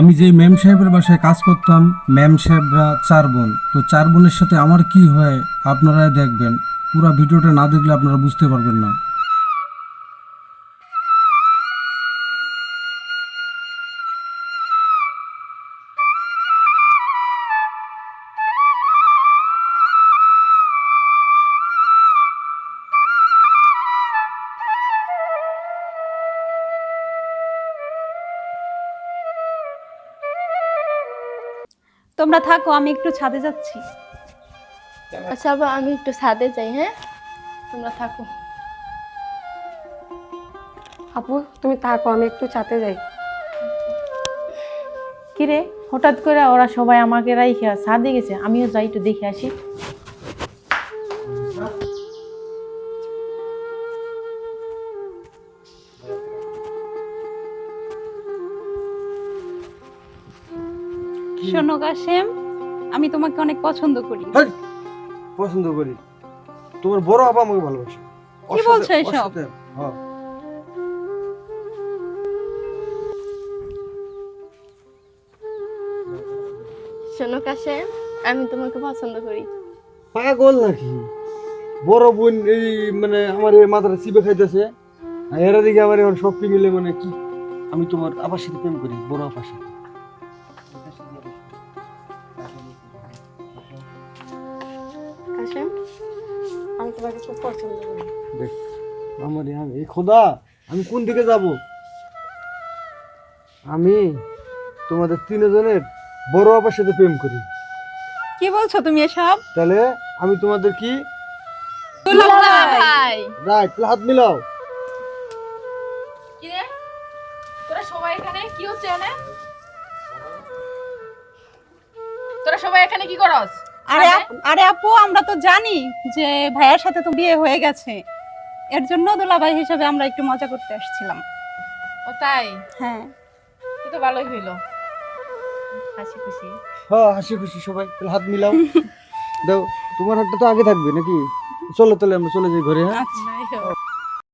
আমি যে ম্যাম সাহেবের বাসায় কাজ করতাম ম্যাম সাহেবরা চার বোন। তো চার বোনের সাথে আমার কি হয়, আপনারাই দেখবেন। পুরো ভিডিওটা না দেখলে আপনারা বুঝতে পারবেন না। তোমরা থাকো আমি একটু ছাদে যাচ্ছি। আচ্ছা আবার আমি একটু ছাদে যাই হ্যাঁ? তোমরা থাকো। আপু তুমি থাকো আমি একটু ছাদে যাই। কিরে হঠাৎ করে ওরা সবাই আমাকে রাইখে ছাদে গেছে আমিও যাই একটু দেখে আসি। শোনো কাশেম আমি তোমাকে অনেক পছন্দ করি। পছন্দ করি। তোমার বড় আপা আমাকে ভালোবাসে। কি বলছো এসব? হ্যাঁ। শোনো কাছে আমি তোমাকে পছন্দ করি। পাগল নাকি? বড় বোন এই মানে আমার এই মাথাটা চিপে খাইতেছে। আর এরা দিকে আমার এখন শক্তি মিলে মানে কি? আমি তোমার আপার সাথে প্রেম করি বড় আপার সাথে। কাশেম আমি তোমাকে খুব পছন্দ করি। দেখ আমার এই এই খোদা আমি কোন দিকে যাব? আমি তোমাদের তিনজনের বড় আপার সাথে প্রেম করি। কি বলছো তুমি এসব? তাহলে আমি তোমাদের কি? রাইট হাত মিলাও। তোরা সবাই এখানে কি হচ্ছে তোরা সবাই এখানে কি করস? আরে আরে? আপু আমরা তো জানি যে ভাইয়ার সাথে তো বিয়ে হয়ে গেছে। এর জন্য দোলাভাই হিসেবে আমরা একটু মজা করতে আসছিলাম। ও তাই? হ্যাঁ। তো তো ভালোই হইল। হাসি খুশি। হ্যাঁ হাসি খুশি সবাই হাত মিলাও। দাও তোমার হাতটা তো আগে থাকবে নাকি? চলো তাহলে আমরা চলে যাই ঘরে হ্যাঁ? আচ্ছা।